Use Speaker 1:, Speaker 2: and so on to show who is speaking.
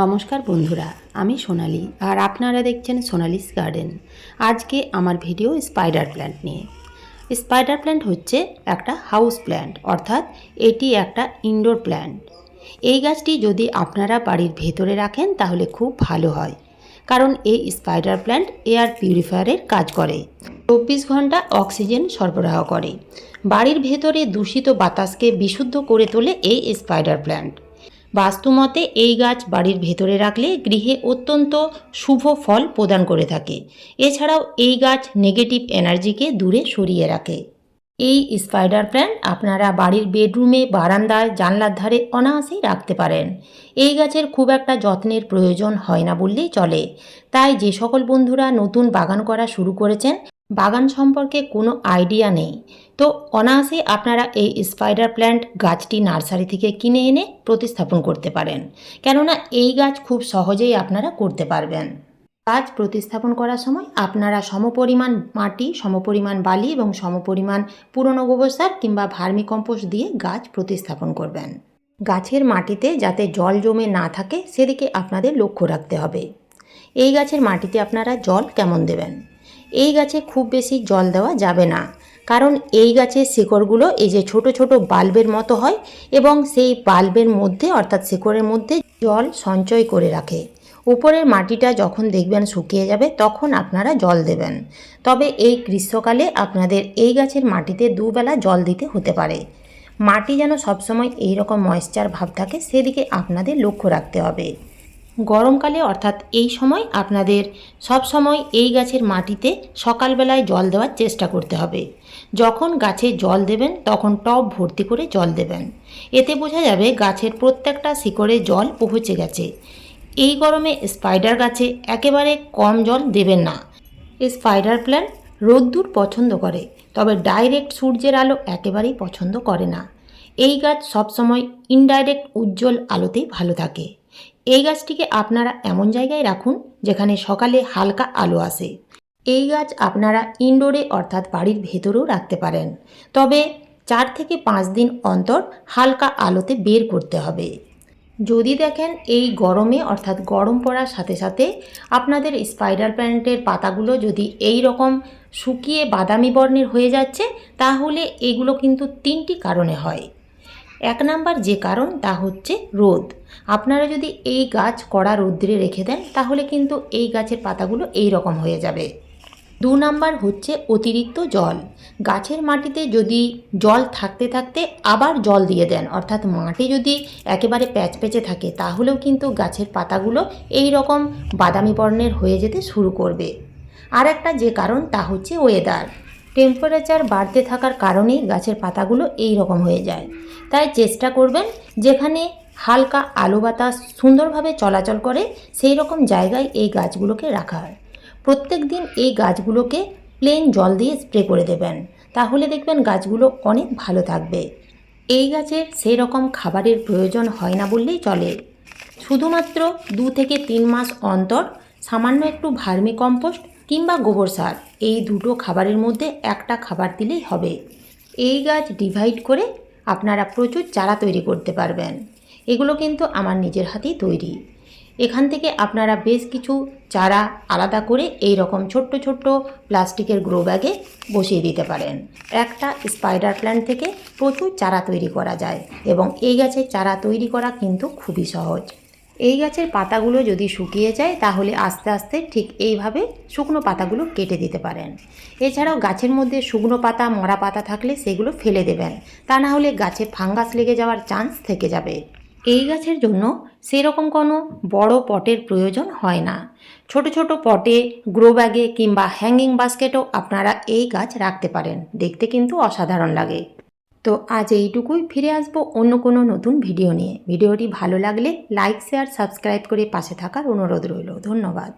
Speaker 1: নমস্কার বন্ধুরা, আমি সোনালি আর আপনারা দেখছেন সোনালিস গার্ডেন। আজকে আমার ভিডিও স্পাইডার প্ল্যান্ট নিয়ে। স্পাইডার প্ল্যান্ট হচ্ছে একটা হাউস প্ল্যান্ট, অর্থাৎ এটি একটা ইনডোর প্ল্যান্ট। এই গাছটি যদি আপনারা বাড়ির ভেতরে রাখেন, তাহলে খুব ভালো হয়, কারণ এই স্পাইডার প্ল্যান্ট এয়ার পিউরিফায়ারের কাজ করে, চব্বিশ ঘণ্টা অক্সিজেন সরবরাহ করে। বাড়ির ভেতরে দূষিত বাতাসকে বিশুদ্ধ করে তোলে এই স্পাইডার প্ল্যান্ট। বাস্তুমতে এই গাছ বাড়ির ভেতরে রাখলে গৃহে অত্যন্ত শুভ ফল প্রদান করে থাকে। এছাড়াও এই গাছ নেগেটিভ এনার্জিকে দূরে সরিয়ে রাখে। এই স্পাইডার প্ল্যান্ট আপনারা বাড়ির বেডরুমে বারান্দায়, জানলার ধারে অনায়াসেই রাখতে পারেন। এই গাছের খুব একটা যত্নের প্রয়োজন হয় না বললেই চলে। তাই যে সকল বন্ধুরা নতুন বাগান করা শুরু করেছেন বাগান সম্পর্কে কোনো আইডিয়া নেই। তো অনায়াসে আপনারা এই স্পাইডার প্ল্যান্ট গাছটি নার্সারি থেকে কিনে এনে প্রতিস্থাপন করতে পারেন। কেননা এই গাছ খুব সহজেই আপনারা করতে পারবেন। গাছ প্রতিস্থাপন করার সময় আপনারা সমপরিমাণ মাটি, সমপরিমাণ বালি এবং সমপরিমাণ পুরনো গোবর সার কিংবা ভার্মি কম্পোস্ট দিয়ে গাছ প্রতিস্থাপন করবেন। গাছের মাটিতে যাতে জল জমে না থাকে, সেদিকে আপনাদের লক্ষ্য রাখতে হবে। এই গাছের মাটিতে আপনারা জল কেমন দেবেন? এই গাছে খুব বেশি জল দেওয়া যাবে না। কারণ এই গাছের শিকড়গুলো এই যে ছোট ছোট বাল্বের মতো হয় এবং সেই বাল্বের মধ্যে অর্থাৎ শিকড়ের মধ্যে জল সঞ্চয় করে রাখে। উপরের মাটিটা যখন দেখবেন শুকিয়ে যাবে তখন আপনারা জল দেবেন। তবে এই গ্রীষ্মকালে আপনাদের এই গাছের মাটিতে দুবেলা জল দিতে হতে পারে। মাটি যেন সবসময় এই রকম ময়েশ্চার ভাব থাকে সেদিকে আপনাদের লক্ষ্য রাখতে হবে। গরমকালে, অর্থাৎ এই সময় আপনাদের সব সময় এই গাছের মাটিতে সকালবেলায় জল দেওয়ার চেষ্টা করতে হবে। যখন গাছে জল দেবেন, তখন টব ভর্তি করে জল দেবেন। এতে বোঝা যাবে গাছের প্রত্যেকটা শিকড়ে জল পৌঁছে গেছে। এই গরমে স্পাইডার গাছে একেবারে কম জল দেবেন না। স্পাইডার প্ল্যান্ট রোদ্দুর পছন্দ করে, তবে ডাইরেক্ট সূর্যের আলো একেবারেই পছন্দ করে না। এই গাছ সবসময় ইনডাইরেক্ট উজ্জ্বল আলোতেই ভালো থাকে। এই গাছটিকে আপনারা এমন জায়গায় রাখুন যেখানে সকালে হালকা আলো আসে। এই গাছ আপনারা ইনডোরে অর্থাৎ বাড়ির ভেতরেও রাখতে পারেন। তবে চার থেকে পাঁচ দিন অন্তর হালকা আলোতে বের করতে হবে। যদি দেখেন এই গরমে অর্থাৎ গরম পড়ার সাথে সাথে আপনাদের স্পাইডার প্ল্যান্টের পাতাগুলো যদি এই রকম শুকিয়ে বাদামি বর্ণের হয়ে যাচ্ছে, তাহলে এগুলো কিন্তু তিনটি কারণে হয়। এক নাম্বার যে কারণ, তা হচ্ছে রোদ। আপনারা যদি এই গাছ কড়া রোদ্রে রেখে দেন, তাহলে কিন্তু এই গাছের পাতাগুলো এই রকম হয়ে যাবে। দু নাম্বার হচ্ছে অতিরিক্ত জল। গাছের মাটিতে যদি জল থাকতে থাকতে আবার জল দিয়ে দেন, অর্থাৎ মাটি যদি একেবারে প্যাচপ্যাচে থাকে, তাহলেও কিন্তু গাছের পাতাগুলো এই রকম বাদামি বর্ণের হয়ে যেতে শুরু করবে। আর একটা যে কারণ, তা হচ্ছে ওয়েদার টেম্পারেচার বাড়তে থাকার কারণেই গাছের পাতাগুলো এই রকম হয়ে যায়। তাই চেষ্টা করবেন যেখানে হালকা আলো বাতাস সুন্দরভাবে চলাচল করে, সেই রকম জায়গায় এই গাছগুলোকে রাখার। প্রত্যেক দিন এই গাছগুলোকে প্লেন জল দিয়ে স্প্রে করে দেবেন। তাহলে দেখবেন গাছগুলো অনেক ভালো থাকবে। এই গাছের সেই রকম খাবারের প্রয়োজন হয় না বললেই চলে। শুধুমাত্র দু থেকে তিন মাস অন্তর সামান্য একটু ভার্মি কম্পোস্ট কিংবা গোবর সার, এই দুটো খাবারের মধ্যে একটা খাবার দিলেই হবে। এই গাছ ডিভাইড করে আপনারা প্রচুর চারা তৈরি করতে পারবেন। এগুলো কিন্তু আমার নিজের হাতেই তৈরি। এখান থেকে আপনারা বেশ কিছু চারা আলাদা করে এই রকম ছোট্ট ছোট্ট প্লাস্টিকের গ্রো ব্যাগে বসিয়ে দিতে পারেন। একটা স্পাইডার প্ল্যান্ট থেকে প্রচুর চারা তৈরি করা যায় এবং এই গাছের চারা তৈরি করা কিন্তু খুবই সহজ। এই গাছের পাতাগুলো যদি শুকিয়ে যায়, তাহলে আস্তে আস্তে ঠিক এইভাবে শুকনো পাতাগুলো কেটে দিতে পারেন। এছাড়াও গাছের মধ্যে শুকনো পাতা, মরা পাতা থাকলে সেগুলো ফেলে দেবেন। তা না হলে গাছে ফাঙ্গাস লেগে যাওয়ার চান্স থেকে যাবে। এই গাছের জন্য সেরকম কোনো বড় পটের প্রয়োজন হয় না। ছোট ছোট পটে গ্রো ব্যাগে কিংবা হ্যাঙ্গিং বাস্কেটও আপনারা এই গাছ রাখতে পারেন। দেখতে কিন্তু অসাধারণ লাগে। তো আজ এইটুকুই, ফিরে আসব অন্য কোনো নতুন ভিডিও নিয়ে। ভিডিওটি ভালো লাগলে লাইক, শেয়ার, সাবস্ক্রাইব করে পাশে থাকার অনুরোধ রইল। ধন্যবাদ।